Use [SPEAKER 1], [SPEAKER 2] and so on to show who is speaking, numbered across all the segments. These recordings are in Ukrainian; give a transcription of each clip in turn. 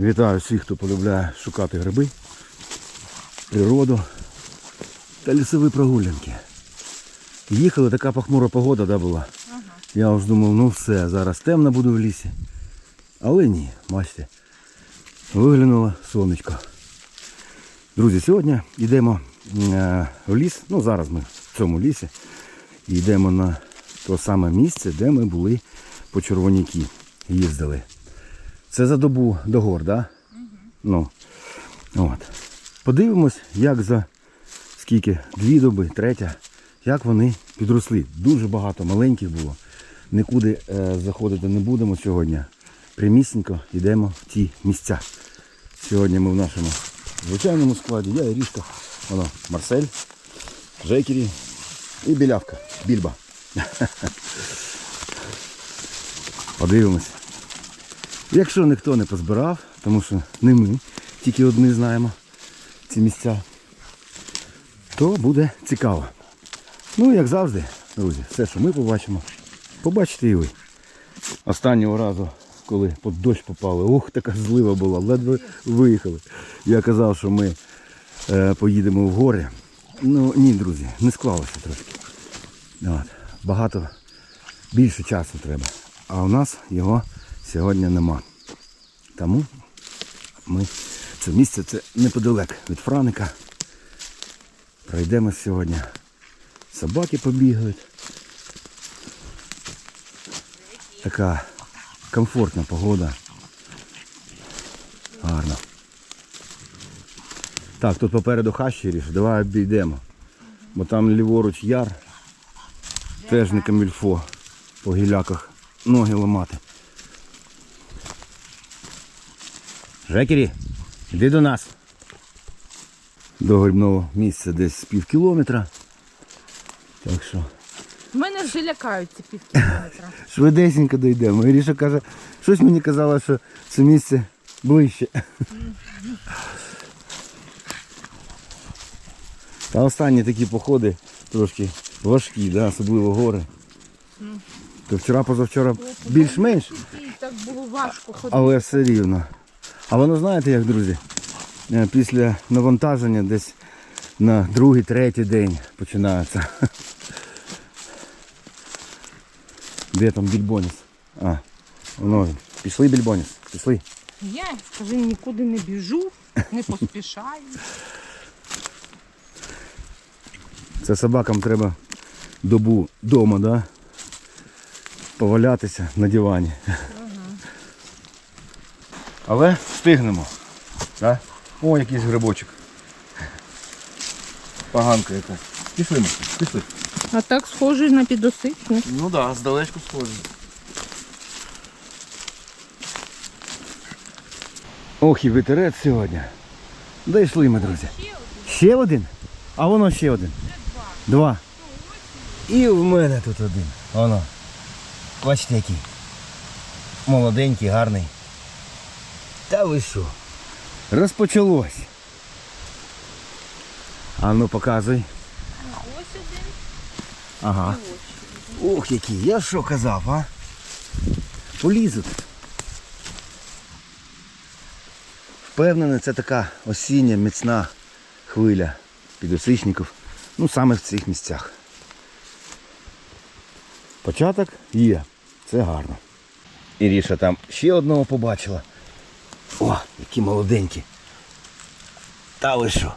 [SPEAKER 1] Вітаю всіх, хто полюбляє шукати гриби, природу та лісові прогулянки. Їхали, така похмура погода да, була. Я ось думав, ну все, зараз темно буде в лісі. Але ні, бачите, виглянуло сонечко. Друзі, сьогодні йдемо е, в ліс. Ну зараз ми в цьому лісі. І йдемо на те саме місце, де ми були по червоняки. Їздили. Це за добу до гор, да? Ну, от. Подивимось, як за скільки, дві доби, третя, як вони підросли. Дуже багато маленьких було. Нікуди е, заходити не будемо сьогодні. Прямісінько йдемо в ті місця. Сьогодні ми в нашому звичайному складі. Я і Рішка, воно Марсель, Жекері і білявка, більба. Подивимось. Якщо ніхто не позбирав, тому що не ми, тільки одні знаємо ці місця, то буде цікаво. Ну, як завжди, друзі, все, що ми побачимо, побачите і ви. Останнього разу, коли під дощ попали, ух, така злива була, ледве виїхали. Я казав, що ми е, поїдемо в гори. Ну ні, друзі, не склалося трошки. От. Багато більше часу треба. А у нас його сьогодні нема. Тому ми це місце це неподалек від Франика. Пройдемо сьогодні. Собаки побігають. Така комфортна погода. Гарно. Так, тут попереду хащі ріш, давай обійдемо. Бо там ліворуч яр. Теж не камільфо по гіляках ноги ламати. Жекері, іди до нас. До грибного місця десь з пів кілометра. Так що
[SPEAKER 2] Мене вже лякають ці пів кілометра.
[SPEAKER 1] швидесенько дійдемо. Іріша каже, щось мені казала, що це місце ближче. Та останні такі походи трошки важкі, да, особливо гори. То вчора, позавчора більш-менш,
[SPEAKER 2] так було важко ходити.
[SPEAKER 1] але все рівно. А воно знаєте як, друзі? Е, Після навантаження десь на другий, третій день починається. Де там більбоніс? А, воно він. Пішли більбоніс, пішли.
[SPEAKER 2] Я скажи, нікуди не біжу, не поспішаю.
[SPEAKER 1] Це собакам треба добу вдома, да? Повалятися на дивані. Але встигнемо. Да? О, якийсь грибочок. Поганка якась. Пішли, Максим, пішли.
[SPEAKER 2] А так схожий на підосичник.
[SPEAKER 1] Ну так, да, здалечку схоже. Ох, і вітерець сьогодні. Дійшли ми, друзі. Ще один? А воно ще один. Два. І в мене тут один. Воно. Бачите який. Молоденький, гарний. Та ви що? Розпочалось. А ну показуй.
[SPEAKER 2] Ось один.
[SPEAKER 1] Ага. Ох, який, я що казав, а? Полізуть. Впевнений, це така осіння міцна хвиля підосичників. Ну саме в цих місцях. Початок є. Це гарно. Іріша там ще одного побачила. О, які молоденькі. Та ви що?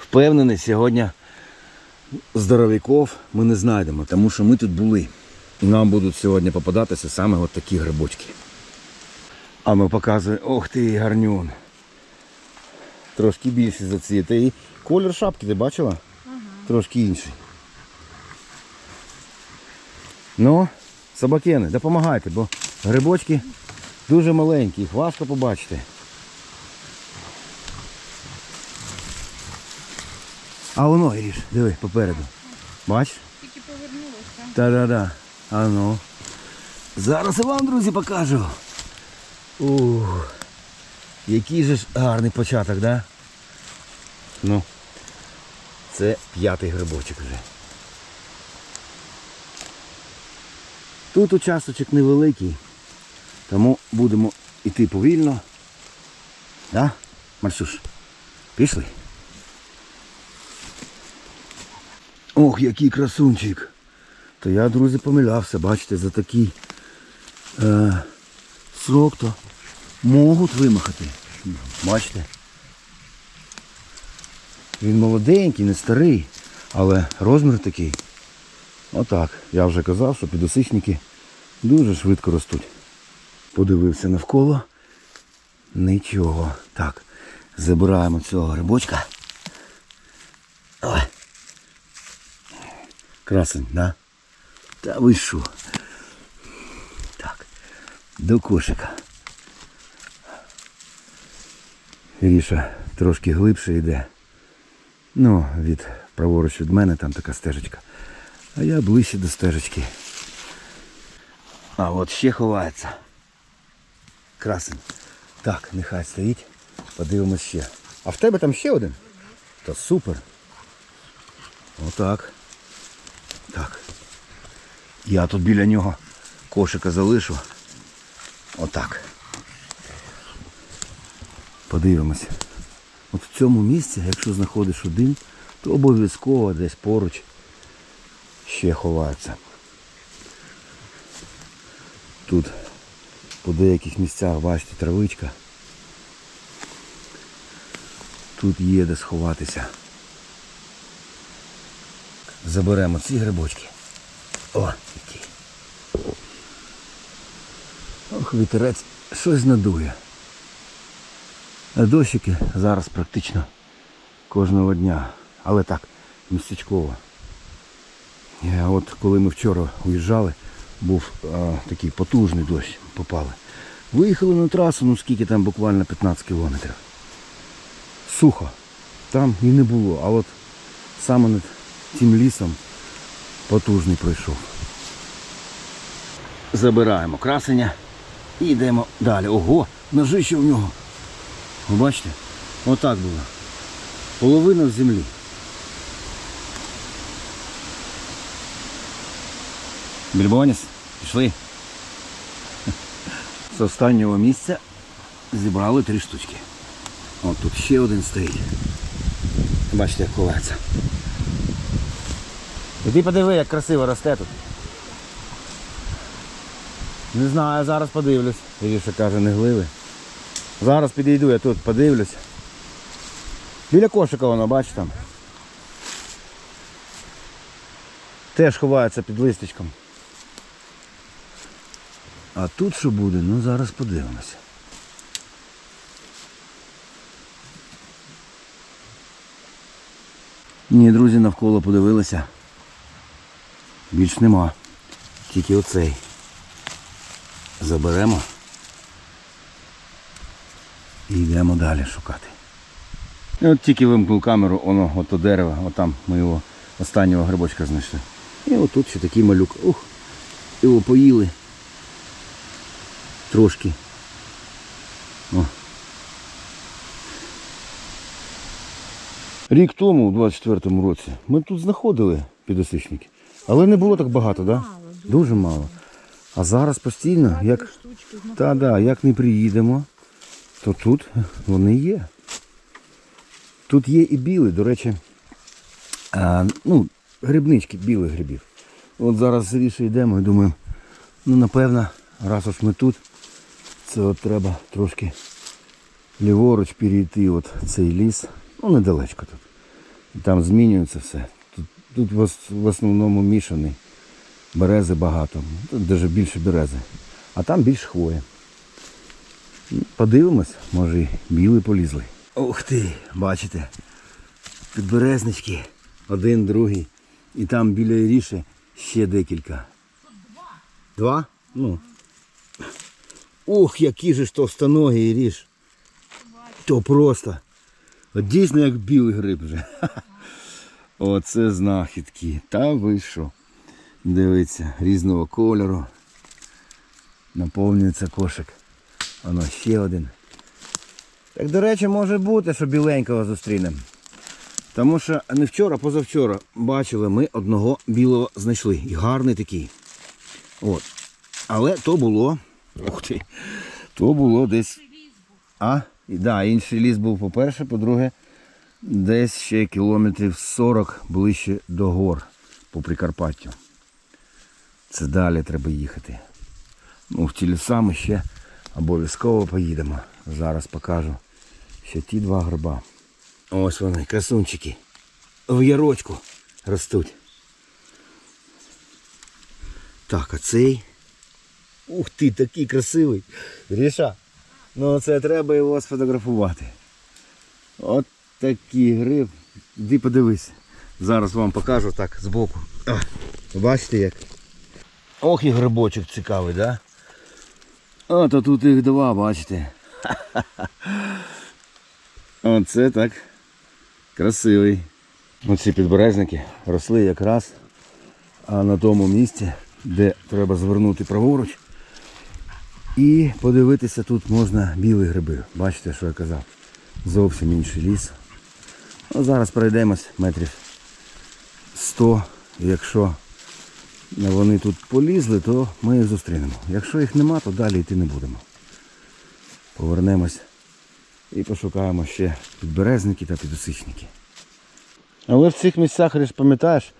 [SPEAKER 1] Впевнений, сьогодні здоровяків ми не знайдемо, тому що ми тут були. І нам будуть сьогодні попадатися саме от такі грибочки. А ми показуємо, ох ти, гарнюн. Трошки більший за ці. Та і колір шапки ти бачила? Трошки інший. Ну, собакени, допомагайте, бо грибочки дуже маленькі, їх важко побачити. А воно, Іріш, диви, попереду. Бачиш?
[SPEAKER 2] Тільки повернулося.
[SPEAKER 1] Та-да-да. А ну. Зараз я вам, друзі, покажу. Ух. Який же ж гарний початок, да? Ну. Це п'ятий грибочок вже. Тут участочок невеликий, тому будемо іти повільно. Да? Марсюш, пішли. Ох, який красунчик. То я, друзі, помилявся, бачите, за такий е, срок то можуть вимахати. Бачите? Він молоденький, не старий, але розмір такий. Отак. Я вже казав, що підосичники дуже швидко ростуть. Подивився навколо. Нічого. Так, забираємо цього грибочка. Ой. Красень, да? Та ви? Так, до кошика. Ріша трошки глибше йде. Ну, від праворуч від мене там така стежечка. А я ближче до стежечки. А от ще ховається. Красень. Так, нехай стоїть. Подивимось ще. А в тебе там ще один? Та супер. Отак. Так. Я тут біля нього кошика залишу. Отак. Подивимось. От в цьому місці, якщо знаходиш один, то обов'язково десь поруч ще ховаються. Тут по деяких місцях, бачите, травичка. Тут є де сховатися. Заберемо ці грибочки. О, які. Ох, вітерець щось надує. А дощики зараз практично кожного дня. Але так, містечково. От коли ми вчора уїжджали, був а, такий потужний дощ, попали. Виїхали на трасу, ну скільки там буквально 15 кілометрів. Сухо. Там і не було. А от саме над тим лісом потужний пройшов. Забираємо красення і йдемо далі. Ого, ножище в нього. Ви бачите? Отак було. Половина в землі. Більбоніс, пішли. З останнього місця зібрали три штучки. От тут ще один стоїть. Бачите, як ховається. Іди подиви, як красиво росте тут. Не знаю, зараз подивлюсь. Віріше каже, не гливи. Зараз підійду, я тут подивлюсь. Біля кошика воно, бач там. Теж ховається під листочком. А тут що буде, ну зараз подивимося. Ні, друзі, навколо подивилися. Більш нема. Тільки оцей. Заберемо. І йдемо далі шукати. І от тільки вимкнув камеру, воно ото дерево, отам ми його останнього грибочка знайшли. І отут ще такий малюк. Ух, його поїли. Трошки. О. Рік тому, у 24-му році, ми тут знаходили підосичники. Але не було так багато, так? Да? Дуже мало. А зараз постійно, як, та, да, як не приїдемо, то тут вони є. Тут є і білі, до речі, а, ну, грибнички білих грибів. От зараз з Рішою йдемо і думаю, ну напевно, раз уж ми тут, це от треба трошки ліворуч перейти от цей ліс. Ну, недалечко тут. Там змінюється все. Тут, тут в основному мішаний. Берези багато. Тут навіть більше берези. А там більше хвої. Подивимось, може і біли полізли. Ух ти, бачите. Підберезнички. Один, другий. І там біля Іріші ще декілька. Два? Ну. Ух, які же ж товстоногі Іріш. То просто. От дійсно як білий гриб вже. Оце знахідки. Та ви що? Дивіться, різного кольору. Наповнюється кошик. Воно ще один. Так, до речі, може бути, що біленького зустрінемо. Тому що не вчора, а позавчора бачили, ми одного білого знайшли. І гарний такий. От. Але то було. Ух ти. То було десь. А? І, да, інший ліс був, по-перше, по-друге, десь ще кілометрів 40 ближче до гор по Прикарпаттю. Це далі треба їхати. Ну, в ті ліса ми ще обов'язково поїдемо. Зараз покажу ще ті два гриба. Ось вони, красунчики. В ярочку ростуть. Так, а цей. Ух ти, такий красивий. Гріша, ну це треба його сфотографувати. От такий гриб. Іди подивись. Зараз вам покажу так збоку. А, бачите як? Ох і грибочок цікавий, да? А тут їх два, бачите. Оце так красивий. Оці підберезники росли якраз а на тому місці, де треба звернути праворуч. І подивитися тут можна білі гриби. Бачите, що я казав? Зовсім інший ліс. Ну, зараз пройдемось метрів 100. Якщо вони тут полізли, то ми їх зустрінемо. Якщо їх нема, то далі йти не будемо. Повернемось і пошукаємо ще підберезники та підосичники. Але в цих місцях, пам'ятаєш,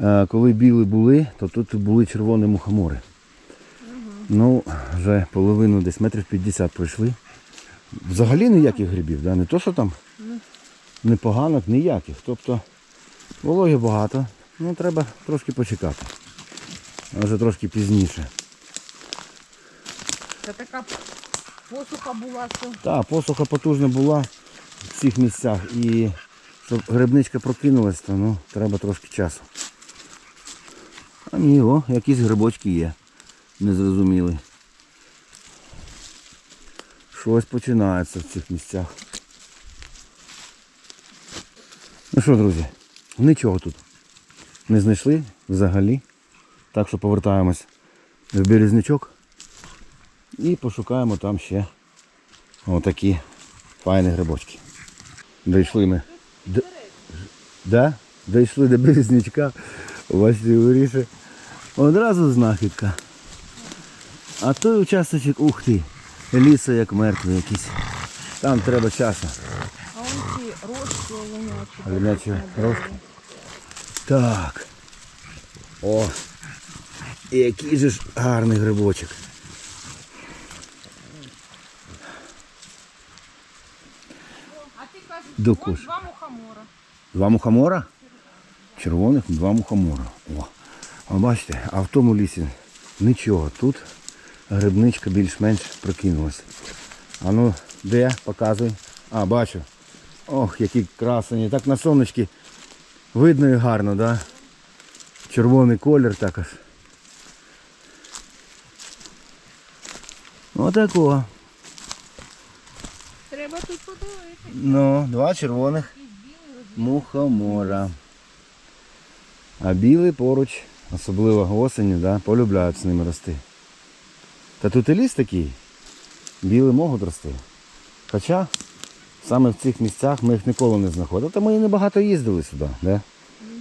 [SPEAKER 1] е, коли біли були, то тут були червоні мухомори. Ну, вже половину десь метрів 50 пройшли. Взагалі ніяких грибів, да? не то, що там непоганок, ніяких. Тобто вологи багато, ну треба трошки почекати. А вже трошки пізніше.
[SPEAKER 2] Це така посуха була, що
[SPEAKER 1] Так, посуха потужна була в цих місцях і щоб грибничка прокинулась, то ну, треба трошки часу. А ні, о, якісь грибочки є. Незрозумілі. Щось починається в цих місцях. Ну що, друзі, нічого тут не знайшли взагалі. Так що повертаємось в Березнячок і пошукаємо там ще отакі файні грибочки. Дійшли ми. Д... Да? Дійшли до Березнячка. Бачите, виріше. Одразу знахідка. А той участочок, ух ти, ліса як мертвий якийсь. Там треба часу.
[SPEAKER 2] а он ці рожки. Оленячі
[SPEAKER 1] рожки. Так. О. Який же ж гарний грибочок.
[SPEAKER 2] А ти кажеш, два мухомора.
[SPEAKER 1] Два мухомора? Червоних два мухомора. О. А бачите, а в тому лісі нічого. Тут грибничка більш-менш прокинулась. А ну, де? Показуй. А, бачу. Ох, які красені. Так на сонечки видно і гарно, да? Червоний колір також. Отакого.
[SPEAKER 2] Треба тут подивитися.
[SPEAKER 1] Ну, два червоних мухомора. А білий поруч, особливо осені, да, полюбляють з ними рости. Та тут і ліс такий. Білі можуть рости. Хоча саме в цих місцях ми їх ніколи не знаходили. Та ми і небагато їздили сюди. Да?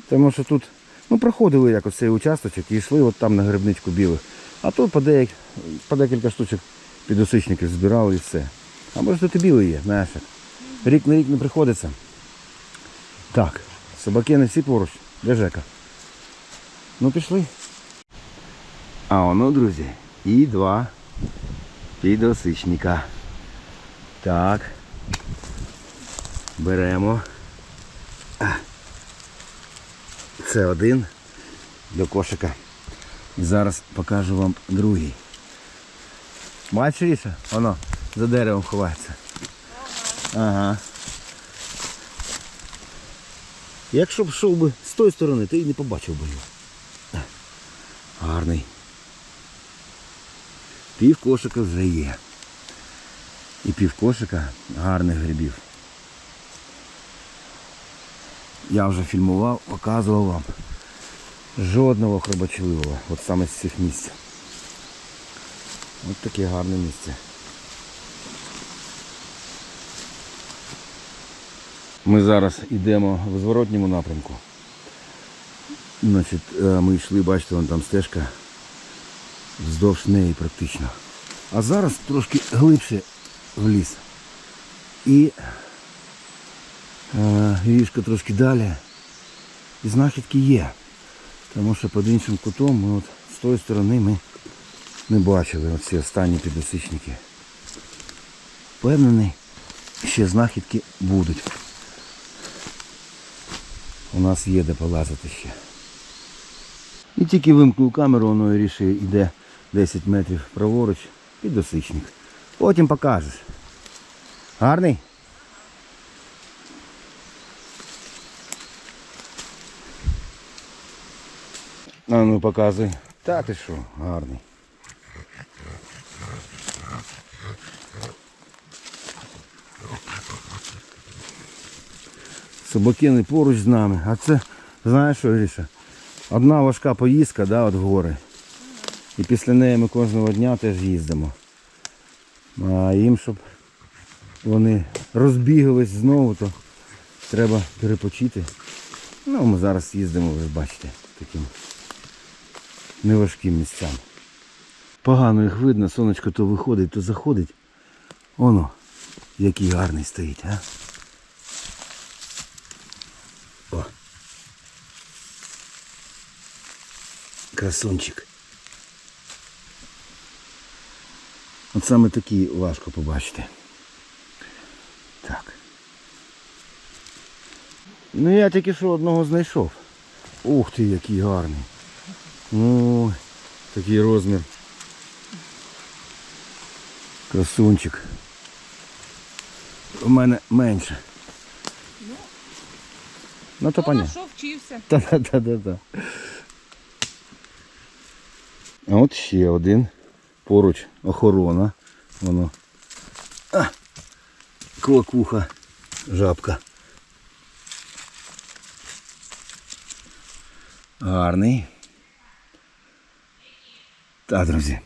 [SPEAKER 1] Тому що тут ну, проходили якось цей участочок і йшли от там на грибничку білих. А тут по, деяк, по декілька штучок підосичників збирали і все. А може тут і білий є, знаєш. Рік на рік не приходиться. Так, собаки не всі поруч. Де Жека? Ну пішли. А воно, друзі, і два підосичника. Так. Беремо. Це один до кошика. І зараз покажу вам другий. Бачиш, Ріша? Воно за деревом ховається. Ага. Якщо б йшов би з тої сторони, то і не побачив би його. Гарний. Пів кошика вже є. І пів кошика гарних грибів. Я вже фільмував, показував вам. Жодного хробочливого, от саме з цих місць. От таке гарне місце. Ми зараз йдемо в зворотньому напрямку. Значить, е, ми йшли, бачите, вон там стежка вздовж неї практично. А зараз трошки глибше в ліс. І е, ріжка трошки далі. І знахідки є. Тому що під іншим кутом ми от з тої сторони ми не бачили оці останні підосичники. Впевнений, ще знахідки будуть. У нас є де полазити ще. І тільки вимкнув камеру, воно і рішує, йде 10 метрів праворуч підосичник. Потім покажеш. Гарний? А ну показуй. Та ти що, гарний. Собакини поруч з нами. А це, знаєш що, Гріша? Одна важка поїздка, да, от гори. І після неї ми кожного дня теж їздимо. А їм, щоб вони розбігались знову, то треба перепочити. Ну, ми зараз їздимо, ви бачите, таким неважким місцям. Погано їх видно, сонечко то виходить, то заходить. Оно, який гарний стоїть, а? О. Красунчик. От саме такі важко побачити. Так. Ну я тільки що одного знайшов. Ух ти, який гарний. Ой, такий розмір. Красунчик. У мене менше. Ну то
[SPEAKER 2] на
[SPEAKER 1] понятно.
[SPEAKER 2] що вчився?
[SPEAKER 1] Та-та-та-та. А от ще один. Поруч охорона. Воно. А, клокуха. Жабка. Гарний. Та, друзі.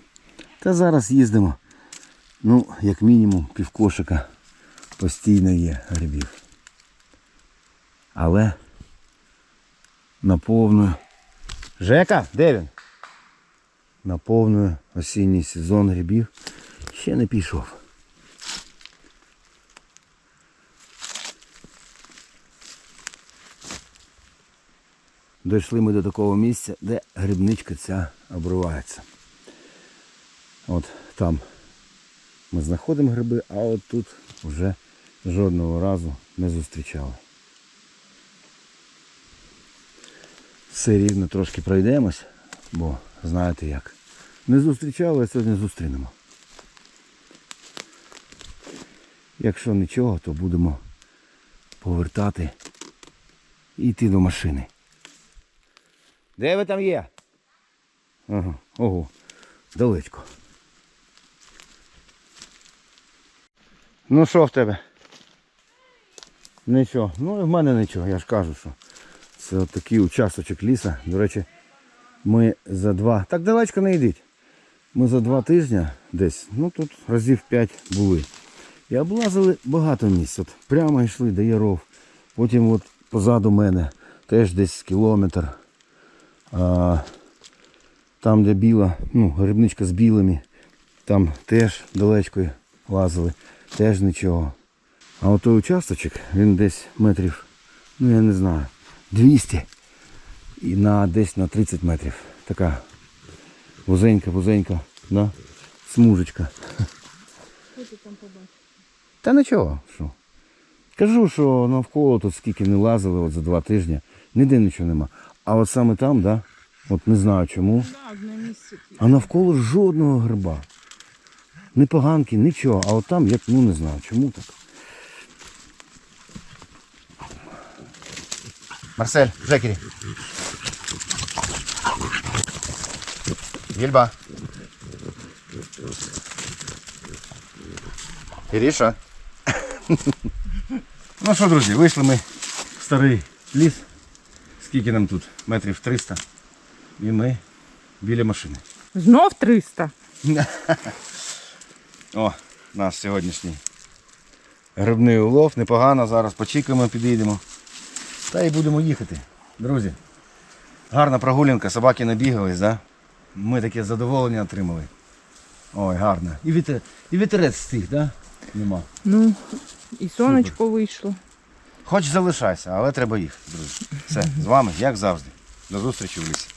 [SPEAKER 1] Та зараз їздимо. Ну, як мінімум, півкошика постійно є грибів. Але наповнює. Жека, де він? Наповнює осінній сезон грибів. Ще не пішов. Дійшли ми до такого місця, де грибничка ця обривається. От там ми знаходимо гриби, а от тут вже жодного разу не зустрічали. Все рівно трошки пройдемось, бо знаєте як. Не зустрічали, а сьогодні зустрінемо. Якщо нічого, то будемо повертати і йти до машини. Де ви там є? Ага, ого, далечко. Ну що в тебе? Нічого. Ну і в мене нічого, я ж кажу, що це от такий участочок ліса. До речі, ми за два. Так далечко не йдіть. Ми за два тижні десь, ну тут разів п'ять були. І облазили багато місць. От прямо йшли до Яров. Потім от позаду мене теж десь кілометр. А, там, де біла, ну, грибничка з білими, там теж далечко лазили, теж нічого. А от той участочок, він десь метрів, ну я не знаю, 200 і на десь на 30 метрів. Така вузенька, вузенька, да? смужечка.
[SPEAKER 2] Що там побачив?
[SPEAKER 1] Та нічого, що. Кажу, що навколо тут скільки не лазили от за два тижні, ніде нічого нема. А от саме там, да, от не знаю чому, а навколо жодного гриба. Ні поганки, нічого. А от там, як, ну не знаю, чому так. Марсель, Жекері. Єльба. Іріша. ну що, друзі, вийшли ми в старий ліс. Скільки нам тут? Метрів 300. І ми біля машини.
[SPEAKER 2] Знов 300.
[SPEAKER 1] О, наш сьогоднішній грибний улов. Непогано, зараз почекаємо, підійдемо. Та й будемо їхати. Друзі, гарна прогулянка, собаки набігались, да? Ми таке задоволення отримали. Ой, гарно. І, вітер, і вітерець стих, да? Нема.
[SPEAKER 2] Ну, і сонечко вийшло.
[SPEAKER 1] Хоч залишайся, але треба їх, друзі. Все, з вами, як завжди. До зустрічі в лісі.